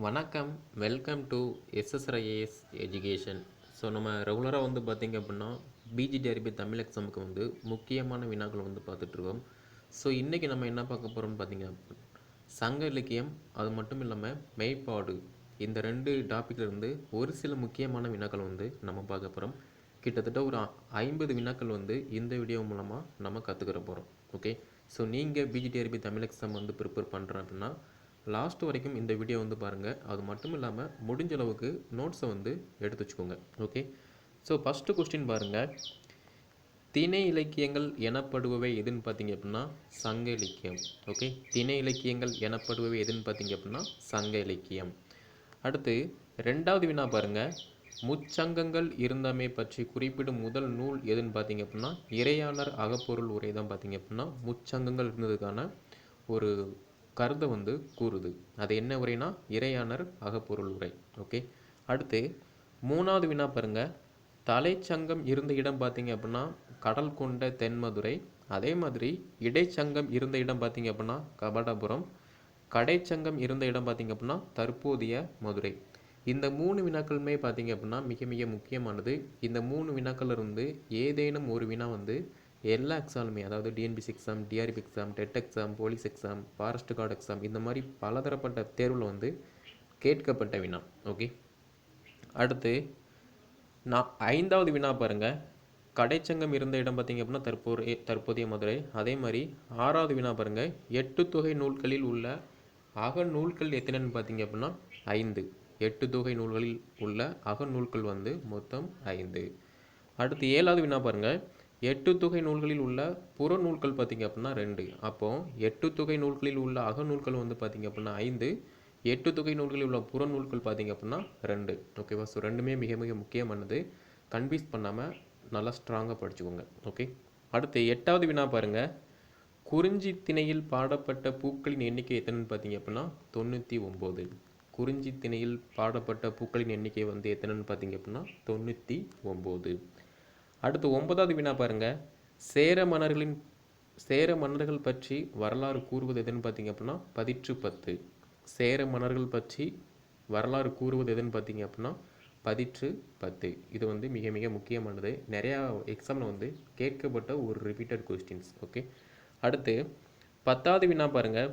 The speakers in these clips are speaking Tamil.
வணக்கம். Welcome to SSIAS education so நம்ம ரெகுலராக வந்து பார்த்திங்க அப்படின்னா பிஜிடிஆர்பி தமிழ் எக்ஸாமுக்கு வந்து முக்கியமான வினாக்கள் வந்து பார்த்துட்ருக்கோம் ஸோ இன்றைக்கி நம்ம என்ன பார்க்க போகிறோம்னு பார்த்தீங்க சங்க இலக்கியம் அது மட்டும் இல்லாமல் மெய்ப்பாடு இந்த ரெண்டு டாப்பிக்லேருந்து ஒரு சில முக்கியமான வினாக்கள் வந்து நம்ம பார்க்க போகிறோம் கிட்டத்தட்ட ஒரு ஐம்பது வினாக்கள் வந்து இந்த வீடியோ மூலமாக நம்ம கற்றுக்கிற போகிறோம் ஓகே ஸோ நீங்கள் பிஜிடிஆர்பி தமிழ் எக்ஸாம் வந்து ப்ரிப்பேர் பண்ணுறேன் அப்படின்னா லாஸ்ட் வரைக்கும் இந்த வீடியோ வந்து பாருங்கள் அது மட்டும் இல்லாமல் முடிஞ்ச அளவுக்கு நோட்ஸை வந்து எடுத்து வச்சுக்கோங்க. ஓகே ஸோ ஃபஸ்ட்டு கொஸ்டின் பாருங்கள் திணை இலக்கியங்கள் எனப்படுபவை எதுன்னு பார்த்தீங்க அப்படின்னா சங்க இலக்கியம். ஓகே திணை இலக்கியங்கள் எனப்படுபவை எதுன்னு பார்த்தீங்க அப்படின்னா சங்க இலக்கியம். அடுத்து ரெண்டாவது வினா பாருங்க. முச்சங்கங்கள் இருந்தமை பற்றி குறிப்பிடும் முதல் நூல் எதுன்னு பார்த்தீங்க அப்படின்னா இறையாளர் அகப்பொருள் உரை தான் பார்த்தீங்க அப்படின்னா முச்சங்கங்கள் இருந்ததுக்கான ஒரு கருத்தை வந்து கூறுது. அது என்ன உரைனா? இறையானர் அகப்பொருள் உரை. ஓகே? அடுத்து மூணாவது வினா பாருங்க. தலைச்சங்கம் இருந்த இடம் பார்த்தீங்க அப்படின்னா கடல் கொண்ட தென்மதுரை. அதே மாதிரி இடைச்சங்கம் இருந்த இடம் பார்த்தீங்க அப்படின்னா கபடபுரம். கடைச்சங்கம் இருந்த இடம் பார்த்தீங்க அப்படின்னா தற்போதைய மதுரை. இந்த மூணு வினாக்களுமே பார்த்தீங்க அப்படின்னா மிக மிக முக்கியமானது. இந்த மூணு வினாக்கள் இருந்து ஏதேனும் ஒரு வினா வந்து எல்லா எக்ஸாமுமே அதாவது TNPSC exam TRB exam TET exam police exam forest guard exam இந்த மாதிரி பலதரப்பட்ட தேர்வில் வந்து கேட்கப்பட்ட வினா ஓகே அடுத்து நான் ஐந்தாவது வினா பாருங்க. கடைச்சங்கம் இருந்த இடம் பார்த்திங்க அப்படின்னா தற்போதைய தற்போதைய மதுரை. அதே மாதிரி ஆறாவது வினா பாருங்கள் எட்டு தொகை நூல்களில் உள்ள அக நூல்கள் எத்தனைன்னு பார்த்தீங்க அப்படின்னா ஐந்து. எட்டு தொகை நூல்களில் உள்ள அக நூல்கள் வந்து மொத்தம் ஐந்து. அடுத்து ஏழாவது வினா பாருங்கள் எட்டு தொகை நூல்களில் உள்ள புறநூல்கள் பார்த்தீங்க அப்படின்னா ரெண்டு. அப்போது எட்டு தொகை நூல்களில் உள்ள அகநூல்கள் வந்து பார்த்திங்க அப்படின்னா ஐந்து. எட்டு தொகை நூல்களில் உள்ள புறநூல்கள் பார்த்தீங்க அப்படின்னா ரெண்டு. ஓகேவா ஸோ ரெண்டுமே மிக மிக முக்கியமானது. கன்ஃபியூஸ் பண்ணாமல் நல்லா ஸ்ட்ராங்காக படிச்சுக்கோங்க. ஓகே அடுத்து எட்டாவது வினா பாருங்கள் குறிஞ்சி திணையில் பாடப்பட்ட பூக்களின் எண்ணிக்கை எத்தனைன்னு பார்த்தீங்க அப்படின்னா தொண்ணூற்றி ஒம்பது. குறிஞ்சி திணையில் பாடப்பட்ட பூக்களின் எண்ணிக்கை வந்து எத்தனைன்னு பார்த்தீங்க அப்படின்னா தொண்ணூற்றி ஒம்பது. அடுத்து ஒன்பதாவது வினா பாருங்க. சேர மன்னர்களின் சேர மன்னர்கள் பற்றி வரலாறு கூறுவது எதுன்னு பார்த்தீங்க அப்படின்னா பதிற்று பத்து. சேர மன்னர்கள் பற்றி வரலாறு கூறுவது எதுன்னு பார்த்தீங்க அப்படின்னா பதிற்று பத்து. இது வந்து மிக மிக முக்கியமானது. நிறையா எக்ஸாமில் வந்து கேட்கப்பட்ட ஒரு ரிப்பீட்டட் கொஸ்டின்ஸ் ஓகே அடுத்து பத்தாவது வினா பாருங்கள்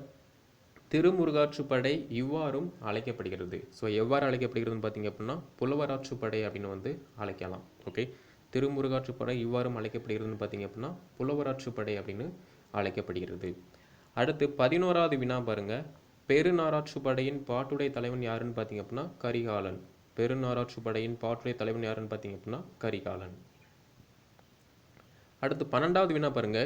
திருமுருகாற்றுப்படை இவ்வாறும் அழைக்கப்படுகிறது. ஸோ எவ்வாறு அழைக்கப்படுகிறதுன்னு பார்த்தீங்க அப்படின்னா புலவராற்றுப்படை அப்படின்னு வந்து அழைக்கலாம் ஓகே திருமுருகாற்றுப்படை இவ்வாறும் அழைக்கப்படுகிறதுன்னு பார்த்தீங்க அப்படின்னா புலவராற்றுப்படை அப்படின்னு அழைக்கப்படுகிறது. அடுத்து பதினோராவது வினா பாருங்க. பெருநாராற்றுப்படையின் பாட்டுடை தலைவன் யாருன்னு பார்த்தீங்க அப்படின்னா கரிகாலன். பெருநாராற்றுப்படையின் பாட்டுடை தலைவன் யாருன்னு பார்த்தீங்க அப்படின்னா கரிகாலன். அடுத்து பன்னெண்டாவது வினா பாருங்க.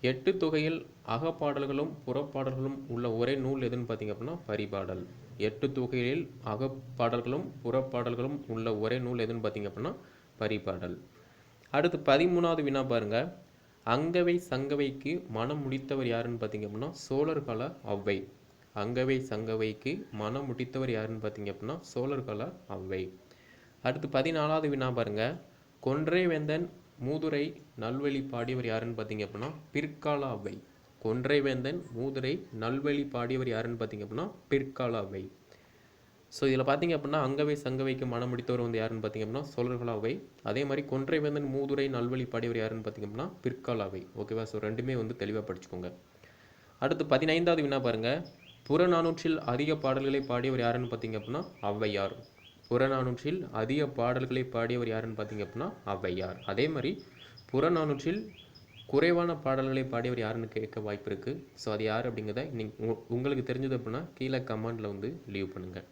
எட்டு தொகையில் அகப்பாடல்களும் புறப்பாடல்களும் உள்ள ஒரே நூல் எதுன்னு பார்த்தீங்க அப்படின்னா பரிபாடல். எட்டு தொகையில் அகப்பாடல்களும் புறப்பாடல்களும் உள்ள ஒரே நூல் எதுன்னு பார்த்தீங்க அப்படின்னா பரிபாடல். அடுத்து பதிமூணாவது வினா பாருங்க. அங்கவை சங்கவைக்கு மனம் முடித்தவர் யாருன்னு பார்த்தீங்க அப்படின்னா சோழர் கால ஔவை. அங்கவை சங்கவைக்கு மனம் முடித்தவர் யாருன்னு பார்த்தீங்க அப்படின்னா சோழர் கால அடுத்து பதினாலாவது வினா பாருங்க. கொன்றை வேந்தன் மூதுரை நல்வழி பாடியவர் யாருன்னு பார்த்தீங்க அப்படின்னா பிற்கால அவ்வை கொன்றை வேந்தன் மூதுரை நல்வழி பாடியவர் யாருன்னு பார்த்தீங்க அப்படின்னா பிற்கால அவ்வை ஸோ இதில் பார்த்தீங்க அப்படின்னா அங்கவை சங்கவைக்கு மனம் முடித்தவர் வந்து யாருன்னு பார்த்தீங்க அப்படின்னா சோழர்கள் அவை அதே மாதிரி கொன்றை வேந்தன் மூதுரை நல்வழி பாடியவர் யாருன்னு பார்த்தீங்க அப்படின்னா பிற்கால அவை ஓகேவா ஸோ ரெண்டுமே வந்து தெளிவாக படிச்சுக்கோங்க. அடுத்து பதினைந்தாவது வினா பாருங்கள் புறநானூற்றில் அதிக பாடல்களை பாடியவர் யாருன்னு பார்த்திங்க அப்படின்னா ஔவையார். புறநானூற்றில் அதிக பாடல்களை பாடியவர் யாருன்னு பார்த்தீங்க அப்படின்னா ஔவையார். அதே மாதிரி புறநானூற்றில் குறைவான பாடல்களை பாடியவர் யாருன்னு கேட்க வாய்ப்பு இருக்குது ஸோ அது யார் அப்படிங்கிறத நீங்கள் உங்களுக்கு தெரிஞ்சது அப்படின்னா கீழே கமெண்டில் வந்து லீவ் பண்ணுங்கள்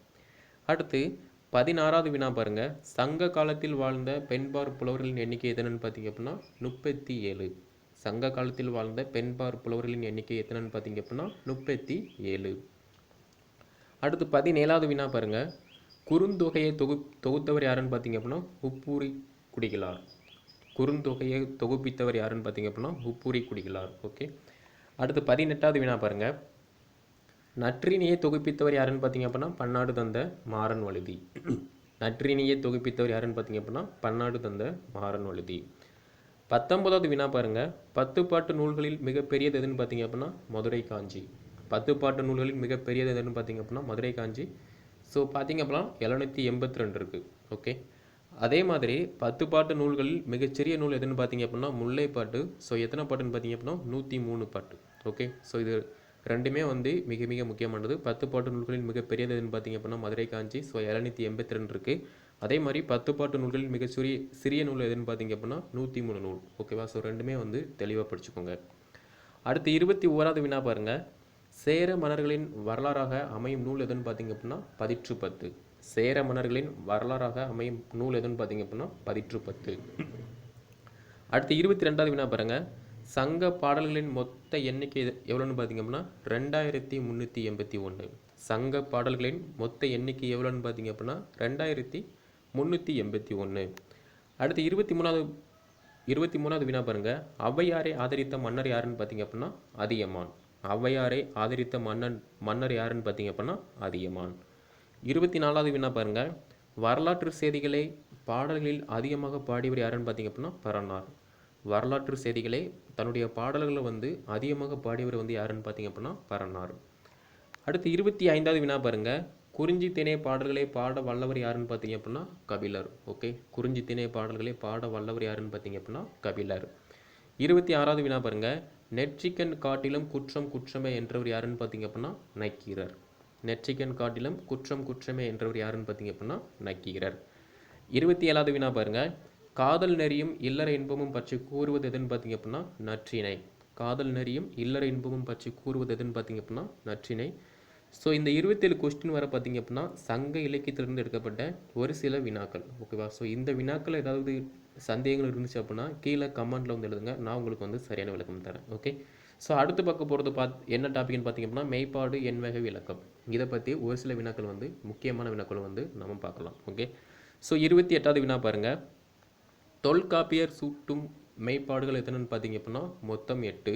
அடுத்து பதினாறாவது வினா பாருங்கள் சங்க காலத்தில் வாழ்ந்த பெண்பார் புலவர்களின் எண்ணிக்கை எத்தனைன்னு பார்த்தீங்க அப்படின்னா முப்பத்தி ஏழு. சங்க காலத்தில் வாழ்ந்த பெண்பார் புலவர்களின் எண்ணிக்கை எத்தனைன்னு பார்த்தீங்க அப்படின்னா முப்பத்தி ஏழு. அடுத்து பதினேழாவது வினா பாருங்கள் குறுந்தொகையை தொகு தொகுத்தவர் யாருன்னு பார்த்தீங்க அப்படின்னா உப்பூரி குடிகளார். குறுந்தொகையை தொகுப்பித்தவர் யாருன்னு பார்த்தீங்க அப்படின்னா உப்பூரி குடிகளார். ஓகே. அடுத்து பதினெட்டாவது வினா பாருங்கள் நற்றினியை தொகுப்பித்தவர் யாருன்னு பார்த்தீங்க அப்படின்னா பன்னாடு தந்த மாறன் வழுதி. நற்றினியை தொகுப்பித்தவர் யாருன்னு பார்த்தீங்க அப்படின்னா பன்னாடு தந்த மாறன் வழுதி. பத்தொன்பதாவது வினா பாருங்கள் பத்து பாட்டு நூல்களில் மிகப்பெரியது எதுன்னு பார்த்தீங்க அப்படின்னா மதுரை காஞ்சி. பத்து பாட்டு நூல்களில் மிகப்பெரியது எதுன்னு பார்த்தீங்க அப்படின்னா மதுரை காஞ்சி. ஸோ பார்த்தீங்க அப்படின்னா எழுநூற்றி எண்பத்தி ரெண்டு இருக்குது ஓகே அதே மாதிரி பத்து பாட்டு நூல்களில் மிகச்சிறிய நூல் எதுன்னு பார்த்தீங்க அப்படின்னா முல்லை பாட்டு ஸோ எத்தனை பாட்டுன்னு பார்த்தீங்க அப்படின்னா நூற்றி மூணு பாட்டு. ஓகே ஸோ இது ரெண்டுமே வந்து மிக மிக முக்கியமானது. பத்து பாட்டு நூல்களில் மிகப்பெரியது எதுன்னு பார்த்தீங்க அப்படின்னா மதுரை காஞ்சி ஸோ எழுநூற்றி எண்பத்தி ரெண்டு இருக்குது அதே மாதிரி பத்து பாட்டு நூல்களில் மிக சிறிய சிறிய நூல் எதுன்னு பார்த்தீங்க அப்படின்னா நூற்றி மூணு நூல். ஓகேவா ஸோ ரெண்டுமே வந்து தெளிவாக படிச்சுக்கோங்க. அடுத்து இருபத்தி ஓராவது வினா பாருங்கள் சேர மன்னர்களின் வரலாறாக அமையும் நூல் எதுன்னு பார்த்தீங்க அப்படின்னா பதிற்று பத்து. சேர மன்னர்களின் வரலாறாக அமையும் நூல் எதுன்னு பார்த்தீங்க அப்படின்னா பதிற்று பத்து. அடுத்து இருபத்தி ரெண்டாவது வினா பாருங்கள் சங்க பாடல்களின் மொத்த எண்ணிக்கை எவ்வளோன்னு பார்த்தீங்க அப்படின்னா ரெண்டாயிரத்தி முந்நூற்றி எண்பத்தி ஒன்று. சங்க பாடல்களின் மொத்த எண்ணிக்கை எவ்வளோன்னு பார்த்தீங்க அப்படின்னா ரெண்டாயிரத்தி முந்நூற்றி எண்பத்தி ஒன்று. அடுத்து இருபத்தி மூணாவது இருபத்தி மூணாவது வினா பாருங்கள் ஔவையாரை ஆதரித்த மன்னர் யாருன்னு பார்த்தீங்க அப்படின்னா அதியமான். ஔவையாரை ஆதரித்த மன்னன் மன்னர் யாருன்னு பார்த்தீங்க அப்படின்னா அதியமான். இருபத்தி நாலாவது வினா பாருங்கள் வரலாற்று செய்திகளை பாடல்களில் அதிகமாக பாடியவர் யாருன்னு பார்த்தீங்க அப்படின்னா பரனார் வரலாற்று செய்திகளை தன்னுடைய பாடல்களை வந்து அதிகமாக பாடியவர் வந்து யாருன்னு பார்த்தீங்க அப்படின்னா பரனார் அடுத்து இருபத்தி ஐந்தாவது வினா பாருங்கள் குறிஞ்சி திணை பாடல்களை பாட வல்லவர் யாருன்னு பார்த்தீங்க அப்படின்னா கபிலர். ஓகே? குறிஞ்சி திணை பாடல்களை பாட வல்லவர் யாருன்னு பார்த்தீங்க அப்படின்னா கபிலர். இருபத்தி ஆறாவது வினா பாருங்க. நெற்றிக்கன் காட்டிலும் குற்றம் குற்றமே என்றவர் யாருன்னு பார்த்தீங்க அப்படின்னா நக்கீரர். நெற்றிக்கன் காட்டிலும் குற்றம் குற்றமே என்றவர் யாருன்னு பார்த்தீங்க அப்படின்னா நக்கீரர். இருபத்தி ஏழாவது வினா பாருங்கள் காதல் நெறியும் இல்லற இன்பமும் பற்றி கூறுவது எதுன்னு பார்த்தீங்க அப்படின்னா நற்றிணை காதல் நெறியும் இல்லற இன்பமும் பற்றி கூறுவது எதுன்னு பார்த்தீங்க அப்படின்னா நற்றினை. ஸோ இந்த இருபத்தேழு கொஸ்டின் வர பார்த்தீங்க அப்படின்னா சங்க இலக்கியத்திலிருந்து எடுக்கப்பட்ட ஒரு சில வினாக்கள். ஓகேவா ஸோ இந்த வினாக்கள் ஏதாவது சந்தேகங்கள் இருந்துச்சு அப்படின்னா கீழே கமெண்ட்டில் வந்து எழுதுங்க. நான் உங்களுக்கு வந்து சரியான விளக்கம் தரேன். ஓகே ஸோ அடுத்து பார்க்க போகிறது பாத் என்ன டாபிக்னு பார்த்தீங்க அப்படின்னா மெய்ப்பாடு எண்வகை விளக்கம். இதை பற்றி ஒரு சில வினாக்கள் வந்து முக்கியமான வினாக்கள் வந்து நம்ம பார்க்கலாம். ஓகே ஸோ இருபத்தி எட்டாவது வினா பாருங்கள் தொல்காப்பியர் சூட்டும் மெய்ப்பாடுகள் எத்தனைன்னு பார்த்தீங்க அப்படின்னா மொத்தம் எட்டு.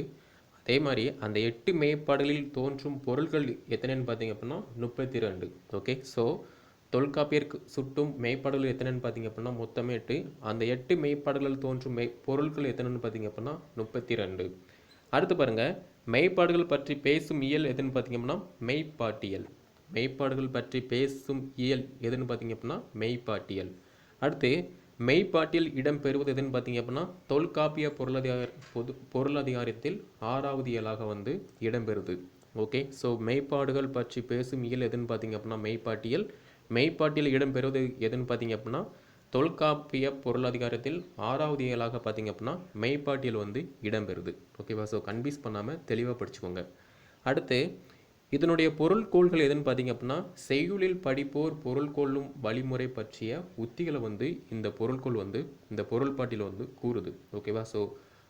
அதே மாதிரி அந்த எட்டு மெய்ப்பாடுகளில் தோன்றும் பொருள்கள் எத்தனைன்னு பார்த்தீங்க அப்படின்னா முப்பத்தி ரெண்டு ஓகே ஸோ தொல்காப்பியர் சுட்டும் மெய்ப்பாடுகள் எத்தனைன்னு பார்த்தீங்க அப்படின்னா மொத்தமே எட்டு. அந்த எட்டு மெய்ப்பாடுகளில் தோன்றும் மெய் பொருட்கள் எத்தனைன்னு பார்த்தீங்க அப்படின்னா முப்பத்தி ரெண்டு அடுத்து பாருங்கள் மெய்ப்பாடுகள் பற்றி பேசும் இயல் எதுன்னு பார்த்தீங்க அப்படின்னா மெய்ப்பாட்டியல். மெய்ப்பாடுகள் பற்றி பேசும் இயல் எதுன்னு பார்த்தீங்க அப்படின்னா மெய்ப்பாட்டியல். அடுத்து மெய்ப்பாட்டில் இடம்பெறுவது எதுன்னு பார்த்தீங்க அப்படின்னா தொல்காப்பிய பொருளதிகார பொது பொருளதிகாரத்தில் ஆறாவது இயலாக வந்து இடம்பெறுது. ஓகே ஸோ மெய்ப்பாடுகள் பற்றி பேசும் இயல் எதுன்னு பார்த்தீங்க அப்படின்னா மெய்ப்பாட்டியல். மெய்ப்பாட்டில் இடம்பெறுவது எதுன்னு பார்த்தீங்க அப்படின்னா தொல்காப்பிய பொருளதிகாரத்தில் ஆறாவது இயலாக பார்த்தீங்க அப்படின்னா மெய்ப்பாட்டியல் வந்து இடம்பெறுது. ஓகேவா ஸோ கன்ஃபியூஸ் பண்ணாமல் தெளிவாக படிச்சுக்கோங்க. அடுத்து இதனுடைய பொருள்கோள்கள் எதுன்னு பார்த்தீங்க அப்படின்னா செய்யுளில் படிப்போர் பொருள் கொள்ளும் வழிமுறை பற்றிய உத்திகளை வந்து இந்த பொருள்கோள் வந்து இந்த பொருள்பாட்டியல் வந்து கூறுது. ஓகேவா ஸோ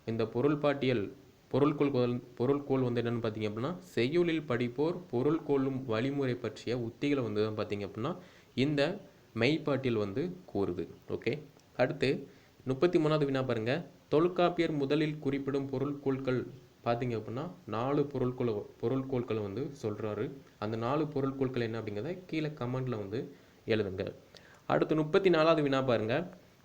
இந்த பொருள்பாட்டியல் பொருள்கோள் பொருள் பொருள்கோள் வந்து என்னென்னு பார்த்தீங்க அப்படின்னா செய்யுளில் படிப்போர் பொருள் கொள்ளும் வழிமுறை பற்றிய உத்திகளை வந்து தான் பார்த்தீங்க அப்படின்னா இந்த மெய்ப்பாட்டியல் வந்து கூறுது. ஓகே அடுத்து முப்பத்தி மூணாவது வினா பாருங்கள் தொல்காப்பியர் முதலில் குறிப்பிடும் பொருள்கோள்கள் பார்த்தீங்க அப்படின்னா நாலு பொருள்கோள் பொருட்கோள்களை வந்து சொல்கிறாரு அந்த நாலு பொருள்கோள்கள் என்ன அப்படிங்கிறத கீழே கமெண்ட்டில் வந்து எழுதுங்க. அடுத்து முப்பத்தி நாலாவது வினா பாருங்க.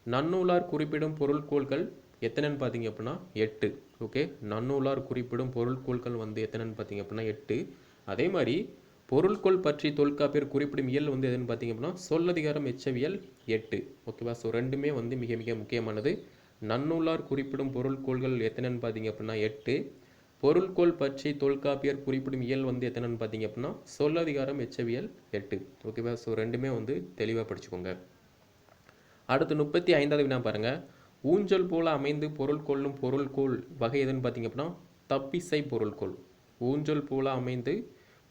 நன்னூலார் குறிப்பிடும் பொருட்கோள்கள் எத்தனைன்னு பார்த்தீங்க அப்படின்னா எட்டு. ஓகே? நன்னூலார் குறிப்பிடும் பொருட்கோள்கள் வந்து எத்தனைன்னு பார்த்தீங்க அப்படின்னா எட்டு. அதே மாதிரி பொருள்கோள் பற்றி தொல்காப்பியர் குறிப்பிடும் இயல் வந்து எதுன்னு பார்த்தீங்க அப்படின்னா சொல்லதிகாரம் எச்சவியல் எட்டு. ஓகேவா? ஸோ ரெண்டுமே வந்து மிக மிக முக்கியமானது. நன்னூலார் குறிப்பிடும் பொருட்கோள்கள் எத்தனைன்னு பார்த்தீங்க அப்படின்னா எட்டு. பொருள்கோள் பற்றி தொல்காப்பியர் குறிப்பிடும் இயல் வந்து எத்தனைன்னு பார்த்தீங்க அப்படின்னா சொல்லதிகாரம் எச்சவியல் எட்டு. ஓகேவா ஸோ ரெண்டுமே வந்து தெளிவாக படிச்சுக்கோங்க. அடுத்து முப்பத்தி ஐந்தாவது வினா பாருங்கள் ஊஞ்சல் போல அமைந்து பொருள் கொள்ளும் பொருள்கோள் வகை எதுன்னு பார்த்தீங்க அப்படின்னா தப்பிசை பொருள்கோள். ஊஞ்சல் போல அமைந்து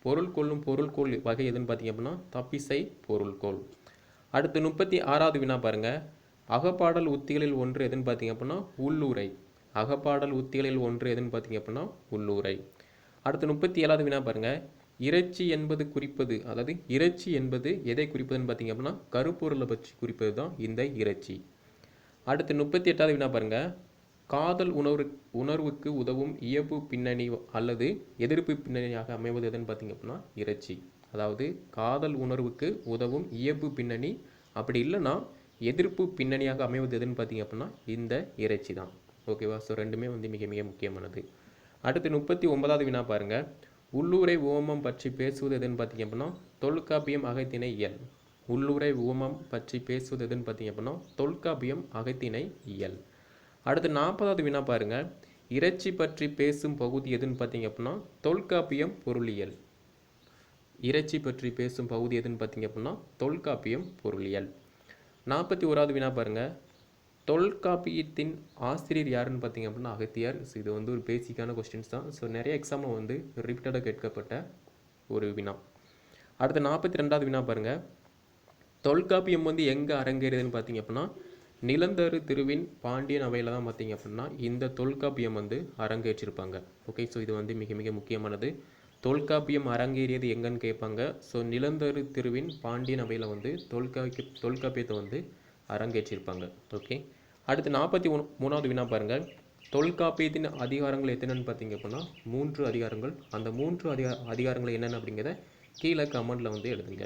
பொருள் கொள்ளும் பொருள்கோள் வகை எதுன்னு பார்த்தீங்க அப்படின்னா தப்பிசை பொருள்கோள். அடுத்து முப்பத்தி ஆறாவது வினா பாருங்க. அகப்பாடல் உத்திகளில் ஒன்று எதுன்னு பார்த்தீங்க அப்படின்னா உள்ளூரை. அகப்பாடல் உத்திகளில் ஒன்று எதுன்னு பார்த்தீங்க அப்படின்னா உள்ளூரை. அடுத்து முப்பத்தி ஏழாவது வினா பாருங்கள் இறைச்சி என்பது குறிப்பது அதாவது இறைச்சி என்பது எதை குறிப்பதுன்னு பார்த்தீங்க அப்படின்னா கருப்பொருளை பற்றி குறிப்பது தான் இந்த இறைச்சி. அடுத்து முப்பத்தி எட்டாவது வினா பாருங்கள் காதல் உணர்வு உணர்வுக்கு உதவும் இயப்பு பின்னணி அல்லது எதிர்ப்பு பின்னணியாக அமைவது எதுன்னு பார்த்தீங்க அப்படின்னா இறைச்சி. அதாவது காதல் உணர்வுக்கு உதவும் இயப்பு பின்னணி. அப்படி இல்லைன்னா எதிர்ப்பு பின்னணியாக அமைவது எதுன்னு பார்த்தீங்க அப்படின்னா இந்த இறைச்சி தான். ஓகேவா? ஸோ ரெண்டுமே வந்து மிக மிக முக்கியமானது. அடுத்து முப்பத்தி ஒன்பதாவது வினா பாருங்கள் உள்ளூரை ஓமம் பற்றி பேசுவது எதுன்னு பார்த்தீங்க அப்படின்னா தொல்காப்பியம் அகத்திணை இயல். உள்ளூரை ஓமம் பற்றி பேசுவது எதுன்னு பார்த்தீங்க அப்படின்னா தொல்காப்பியம் அகத்திணை இயல். அடுத்து நாற்பதாவது வினா பாருங்க. இறைச்சி பற்றி பேசும் பகுதி எதுன்னு பார்த்தீங்க அப்படின்னா தொல்காப்பியம் பொருளியல். இறைச்சி பற்றி பேசும் பகுதி எதுன்னு பார்த்தீங்க அப்படின்னா தொல்காப்பியம் பொருளியல். நாற்பத்தி ஓராவது வினா பாருங்கள் தொல்காப்பியத்தின் ஆசிரியர் யாருன்னு பார்த்தீங்க அப்படின்னா அகத்தியார். ஸோ இது வந்து ஒரு பேசிக்கான கொஸ்டின்ஸ் தான். ஸோ நிறைய எக்ஸாமில் வந்து ரிப்பீட்டடாக கேட்கப்பட்ட ஒரு வினா. அடுத்து நாற்பத்தி ரெண்டாவது வினா பாருங்கள் தொல்காப்பியம் வந்து எங்கே அரங்கேறுதுன்னு பார்த்தீங்க அப்படின்னா நிலந்தரு திருவின் பாண்டியன் அவையில் தான் பார்த்தீங்க அப்படின்னா இந்த தொல்காப்பியம் வந்து அரங்கேற்றிருப்பாங்க. ஓகே ஸோ இது வந்து மிக மிக முக்கியமானது. தொல்காப்பியம் அரங்கேறியது எங்கன்னு கேட்பாங்க. ஸோ நிலந்தரு திருவின் பாண்டியன் அவையில் வந்து தொல்காப்பி தொல்காப்பியத்தை வந்து அரங்கேற்றிருப்பாங்க. ஓகே அடுத்து நாற்பத்தி ஒன் மூணாவது வினா பாருங்கள் தொல்காப்பியத்தின் அதிகாரங்கள் எத்தனைன்னு பார்த்தீங்க அப்படின்னா மூன்று அதிகாரங்கள். அந்த மூன்று அதிகா அதிகாரங்கள் என்னென்ன அப்படிங்கிறத கீழே கமெண்டில் வந்து எழுதுங்க.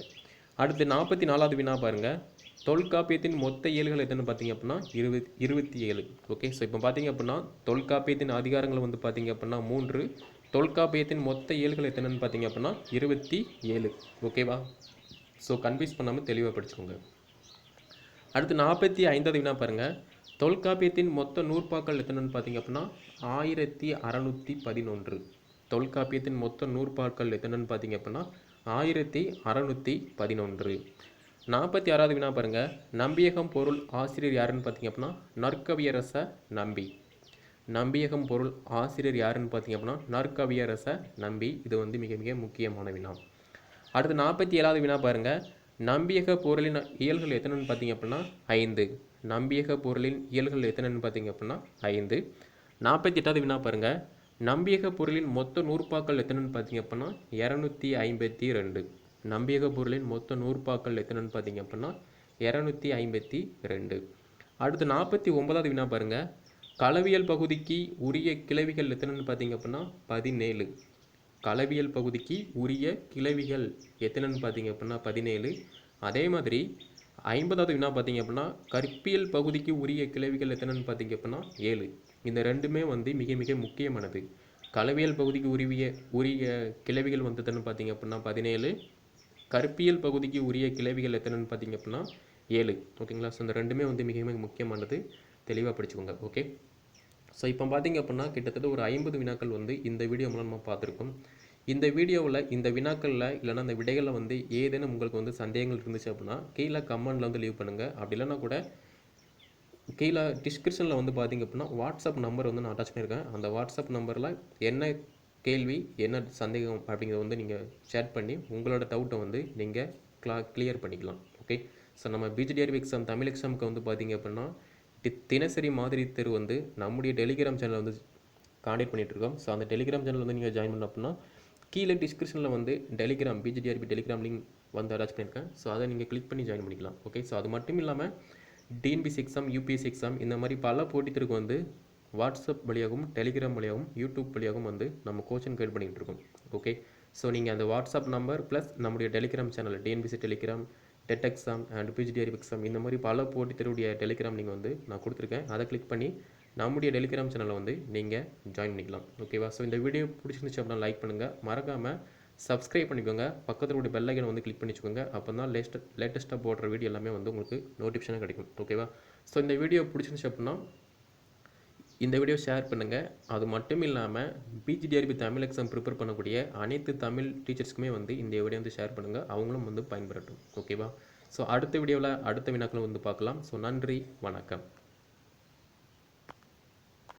அடுத்து நாற்பத்தி நாலாவது வினா பாருங்கள் தொல்காப்பியத்தின் மொத்த இயல்கள் எத்தனை பார்த்தீங்க அப்படின்னா இருபத் இருபத்தி ஏழு. ஓகே ஸோ இப்போ பார்த்தீங்க அப்படின்னா தொல்காப்பியத்தின் அதிகாரங்கள் வந்து பார்த்தீங்க அப்படின்னா மூன்று. தொல்காப்பியத்தின் மொத்த இயல்கள் எத்தனைன்னு பார்த்தீங்க அப்படின்னா இருபத்தி ஏழு. ஓகேவா ஸோ கன்ஃபியூஸ் பண்ணாமல் தெளிவாக படிச்சுக்கோங்க. அடுத்து நாற்பத்தி ஐந்தாவது வினா பாருங்கள் தொல்காப்பியத்தின் மொத்த நூற்பாக்கள் எத்தனைன்னு பார்த்தீங்க அப்படின்னா ஆயிரத்தி அறநூற்றி பதினொன்று. தொல்காப்பியத்தின் மொத்த நூற்பாக்கள் எத்தனைன்னு பார்த்தீங்க அப்படின்னா ஆயிரத்தி அறநூற்றி பதினொன்று. நாற்பத்தி ஆறாவது வினா பாருங்கள் நம்பியகம் பொருள் ஆசிரியர் யாருன்னு பார்த்தீங்க அப்படின்னா நற்கவியரச நம்பி. நம்பியகம் பொருள் ஆசிரியர் யாருன்னு பார்த்தீங்க அப்படின்னா நற்கவியரச நம்பி. இது வந்து மிக மிக முக்கியமான வினா. அடுத்து நாற்பத்தி ஏழாவது வினா பாருங்கள் நம்பியக பொருளின் இயல்கள் எத்தனைன்னு பார்த்தீங்க அப்படின்னா ஐந்து. நம்பியக பொருளின் இயல்கள் எத்தனைன்னு பார்த்தீங்க அப்படின்னா ஐந்து. நாற்பத்தி எட்டாவது வினா பாருங்கள் நம்பியக பொருளின் மொத்த நூற்பாக்கள் எத்தனைன்னு பார்த்தீங்க அப்படின்னா இரநூத்தி ஐம்பத்தி ரெண்டு. நம்பியக பொருளின் மொத்த நூற்பாக்கள் எத்தனைன்னு பார்த்தீங்க அப்படின்னா இரநூத்தி ஐம்பத்தி ரெண்டு. அடுத்து நாற்பத்தி ஒன்பதாவது வினா பாருங்கள் களவியல் பகுதிக்கு உரிய கிளவிகள் எத்தனைன்னு பார்த்தீங்க அப்படின்னா பதினேழு. களவியல் பகுதிக்கு உரிய கிளவிகள் எத்தனைன்னு பார்த்தீங்க அப்படின்னா பதினேழு. அதே மாதிரி ஐம்பதாவது வினா பார்த்தீங்க அப்படின்னா கற்பியல் பகுதிக்கு உரிய கிளவிகள் எத்தனைன்னு பார்த்தீங்க அப்படின்னா ஏழு. இந்த ரெண்டுமே வந்து மிக மிக முக்கியமானது. களவியல் பகுதிக்கு உரிய உரிய கிளவிகள் வந்ததுன்னு பார்த்தீங்க அப்படின்னா பதினேழு. கற்பியல் பகுதிக்கு உரிய கிளவிகள் எத்தனைன்னு பார்த்தீங்க அப்படின்னா ஏழு. ஓகேங்களா? ஸோ இந்த ரெண்டுமே வந்து மிக மிக முக்கியமானது. தெளிவாக படிச்சுக்கோங்க. ஓகே ஸோ இப்போ பார்த்தீங்க அப்படின்னா கிட்டத்தட்ட ஒரு ஐம்பது வினாக்கள் வந்து இந்த வீடியோ மூலமாக நம்ம பார்த்துருக்கோம் இந்த வீடியோவில் இந்த வினாக்களில் இல்லைன்னா இந்த விடைகளில் வந்து ஏதேனும் உங்களுக்கு வந்து சந்தேகங்கள் இருந்துச்சு அப்படின்னா கீழே கமெண்டில் வந்து லீவ் பண்ணுங்கள் அப்படி இல்லைன்னா கூட கீழே டிஸ்கிரிப்ஷனில் வந்து பார்த்தீங்க அப்படின்னா வாட்ஸ்அப் நம்பர் வந்து நான் அட்டாச் பண்ணியிருக்கேன் அந்த வாட்ஸ்அப் நம்பரில் என்ன கேள்வி என்ன சந்தேகம் அப்படிங்கிறத வந்து நீங்கள் ஷேர் பண்ணி உங்களோட டவுட்டை வந்து நீங்கள் கிளா கிளியர் பண்ணிக்கலாம். ஓகே ஸோ நம்ம பிஜிடிஆர்பி எக்ஸாம் தமிழ் எக்ஸாமுக்கு வந்து பார்த்தீங்க அப்படின்னா தி- தினசரி மாதிரி தெரு வந்து நம்முடைய டெலிகிராம் சேனலை வந்து காண்டாக்ட் பண்ணிகிட்ருக்கோம் இருக்கோம் ஸோ அந்த டெலிகிராம் சேனல் வந்து நீங்கள் ஜாயின் பண்ண அப்படின்னா கீழே டிஸ்கிரிப்ஷனில் வந்து டெலிகிராம் பிஜிடிஆர்பி டெலிகிராம் லிங்க் வந்து அட்டாச் பண்ணியிருக்கேன். ஸோ அதை நீங்கள் கிளிக் பண்ணி ஜாயின் பண்ணிக்கலாம். ஓகே ஸோ அது மட்டும் இல்லாமல் டிஎன்பிசி எக்ஸாம் யூபிஎஸ்சி எக்ஸாம் இந்த மாதிரி பல போட்டித்திற்கு வந்து வாட்ஸ்அப் வழியாகவும் டெலிகிராம் வழியாகவும் யூடியூப் வழியாகவும் வந்து நம்ம கோச்சிங் கைட் பண்ணிகிட்டு இருக்கோம். ஓகே ஸோ நீங்கள் அந்த வாட்ஸ்அப் நம்பர் ப்ளஸ் நம்முடைய Telegram channel TNPSC Telegram TET exam and PGTR exam இந்த மாதிரி பல போட்டித் தேர்வுடைய டெலிகிராம் நீங்கள் வந்து நான் கொடுத்துருக்கேன். அதை கிளிக் பண்ணி நம்முடைய டெலிகிராம் சேனலை வந்து நீங்கள் ஜாயின் பண்ணிக்கலாம். ஓகேவா ஸோ இந்த வீடியோ பிடிச்சிருந்துச்சு அப்படின்னா லைக் பண்ணுங்கள் மறக்காமல் சப்ஸ்கிரைப் பண்ணிக்கோங்க. பக்கத்தில் உடைய பெல் ஐக்கனை வந்து கிளிக் பண்ணி வச்சுக்கோங்க. அப்போ தான் லேட்டஸ்ட் லேட்டஸ்ட்டாக போடுற வீடியோ எல்லாமே வந்து உங்களுக்கு நோட்டிஃபிகேஷனாக கிடைக்கும். ஓகேவா ஸோ இந்த வீடியோ பிடிச்சிருந்துச்சு அப்படின்னா இந்த வீடியோ ஷேர் பண்ணுங்கள் அது மட்டும் இல்லாமல் பிஜிடிஆர்பி தமிழ் எக்ஸாம் ப்ரிப்பேர் பண்ணக்கூடிய அனைத்து தமிழ் டீச்சர்ஸ்க்குமே வந்து இந்த வீடியோ வந்து ஷேர் பண்ணுங்கள் அவங்களும் வந்து பயன்பெறட்டும். ஓகேவா ஸோ அடுத்த வீடியோவில் அடுத்த வினாக்களும் வந்து பார்க்கலாம். ஸோ நன்றி வணக்கம்.